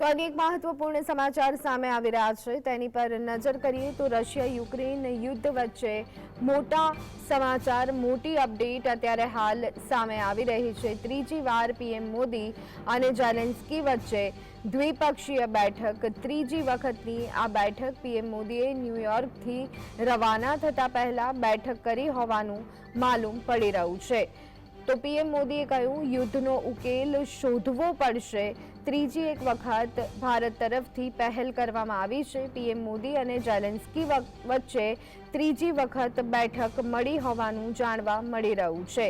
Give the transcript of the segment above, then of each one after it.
તો અનેક મહત્વપૂર્ણ સમાચાર સામે આવી રહ્યા છે. તેની પર નજર કરીએ તો રશિયા યુક્રેન યુદ્ધ વચ્ચે મોટા સમાચાર, મોટી અપડેટ અત્યારે હાલ સામે આવી રહી છે. ત્રીજી વાર પીએમ મોદી અને ઝેલેન્સ્કી વચ્ચે દ્વિપક્ષીય બેઠક. ત્રીજી વખતની આ બેઠક પીએમ મોદીએ ન્યૂયોર્કથી રવાના થતા પહેલા બેઠક કરી હોવાનું માલુમ પડી રહ્યું છે. તો પીએમ મોદીએ કહ્યું, યુદ્ધનો ઉકેલ શોધવો પડશે. ત્રીજી એક વખત ભારત તરફથી પહેલ કરવામાં આવી છે. પીએમ મોદી અને જેલેન્સકી વચ્ચે ત્રીજી વખત બેઠક મળી હોવાનું જાણવા મળી રહ્યું છે.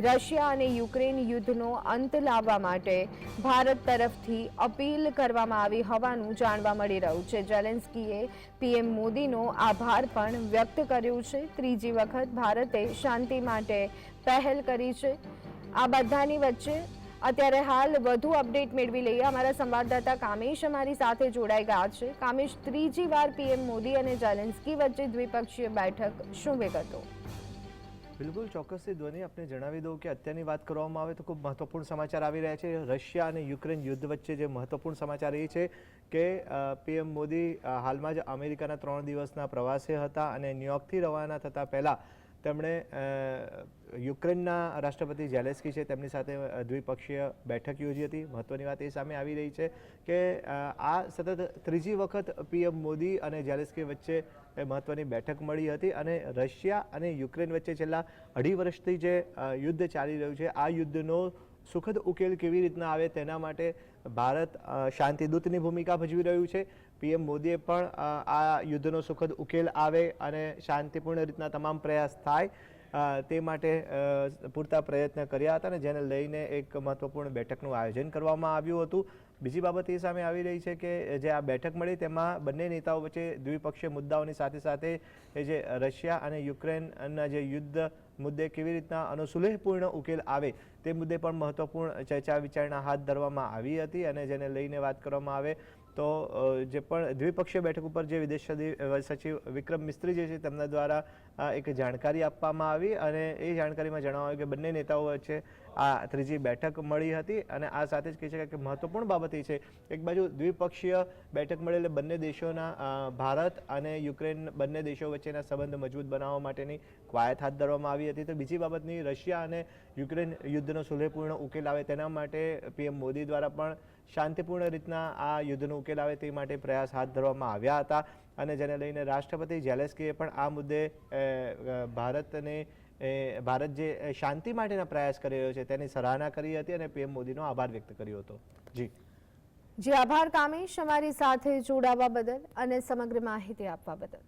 રશિયા અને યુક્રેન યુદ્ધનો અંત લાવવા માટે ભારત તરફથી અપીલ કરવામાં આવી હોવાનું જાણવા મળી રહ્યું છે. જેલેન્સ્કીએ પીએમ મોદીનો આભાર પણ વ્યક્ત કર્યો છે. ત્રીજી વખત ભારતે શાંતિ માટે પહેલ કરી છે. આ બધાની વચ્ચે અત્યારે હાલ વધુ અપડેટ મેળવી લઈએ. અમારા સંવાદદાતા કામેશ અમારી સાથે જોડાઈ ગયા છે. કામેશ, ત્રીજી વાર પીએમ મોદી અને ઝેલેન્સ્કી વચ્ચે દ્વિપક્ષીય બેઠક શું વિગતો? બિલકુલ ચોક્કસથી ધ્વની આપને જણાવી દઉં કે અત્યારની વાત કરવામાં આવે તો ખૂબ મહત્વપૂર્ણ સમાચાર આવી રહ્યા છે. રશિયા અને યુક્રેન યુદ્ધ વચ્ચે જે મહત્વપૂર્ણ સમાચાર એ છે કે પીએમ મોદી હાલમાં જ અમેરિકાના ત્રણ દિવસના પ્રવાસે હતા અને ન્યુયોર્કથી રવાના થતાં પહેલાં તેમણે યુક્રેનના રાષ્ટ્રપતિ ઝેલેસ્કી છે, તેમની સાથે દ્વિપક્ષીય બેઠક યોજી હતી. મહત્વની વાત એ સામે આવી રહી છે કે આ સતત ત્રીજી વખત પીએમ મોદી અને ઝેલેસ્કી વચ્ચે મહત્વની બેઠક મળી હતી અને રશિયા અને યુક્રેન વચ્ચે છેલ્લા અઢી વર્ષથી જે યુદ્ધ ચાલી રહ્યું છે, આ યુદ્ધનો સુખદ ઉકેલ કેવી રીતના આવે તેના માટે ભારત શાંતિદૂતની ભૂમિકા ભજવી રહ્યું છે. પીએમ મોદીએ પણ આ યુદ્ધનો સુખદ ઉકેલ આવે અને શાંતિપૂર્ણ રીતના તમામ પ્રયાસ થાય. તે માટે પૂરતા પ્રયત્ન કર્યા હતા અને જેને લઈને એક મહત્વપૂર્ણ બેઠકનું આયોજન કરવામાં આવ્યું હતું. બીજી બાબત એ સામે આવી રહી છે કે, જે આ બેઠક મળી તેમાં બંને નેતાઓ વચ્ચે દ્વિપક્ષીય મુદ્દાઓની સાથે સાથે એ જે રશિયા અને યુક્રેનના જે યુદ્ધ મુદ્દે કેવી રીતના અનુસુલેહપૂર્ણ ઉકેલ આવે તે મુદ્દે પણ મહત્વપૂર્ણ ચર્ચા વિચારણા હાથ ધરવામાં આવી હતી અને જેને લઈને વાત કરવામાં આવે તો જે પણ દ્વિપક્ષીય બેઠક ઉપર જે વિદેશ સચિવ- વિક્રમ મિસ્ત્રી જે છે તેમના દ્વારા એક જાણકારી આપવામાં આવી અને એ જાણકારીમાં જણાવાયું કે બંને નેતાઓ વચ્ચે આ ત્રીજી બેઠક મળી હતી અને આ સાથે જ કહી શકાય કે મહત્વપૂર્ણ બાબત એ છે, એક બાજુ દ્વિપક્ષીય બેઠક મળી એટલે બંને દેશોના ભારત અને યુક્રેન બંને દેશો વચ્ચેના સંબંધ મજબૂત બનાવવા માટેની કવાયત હાથ ધરવામાં આવી હતી. તો બીજી બાબતની રશિયા અને યુક્રેન યુદ્ધનો સુલેહપૂર્ણ ઉકેલ આવે તેના માટે પીએમ મોદી દ્વારા પણ શાંતિપૂર્ણ રીતના આ યુદ્ધનો ઉકેલ આવે તે માટે પ્રયાસ હાથ ધરવામાં આવ્યા હતા અને જેને લઈને રાષ્ટ્રપતિ ઝેલેસ્કીએ પણ આ મુદ્દે ભારતને ભારત જે શાંતિ માટેના પ્રયાસ કરી રહ્યો છે તેની સરાહના કરી હતી અને પીએમ મોદીનો આભાર વ્યક્ત કર્યો હતો. જી. જી, આભાર કામેશ અમારી સાથે જોડાવા બદલ અને સમગ્ર માહિતી આપવા બદલ.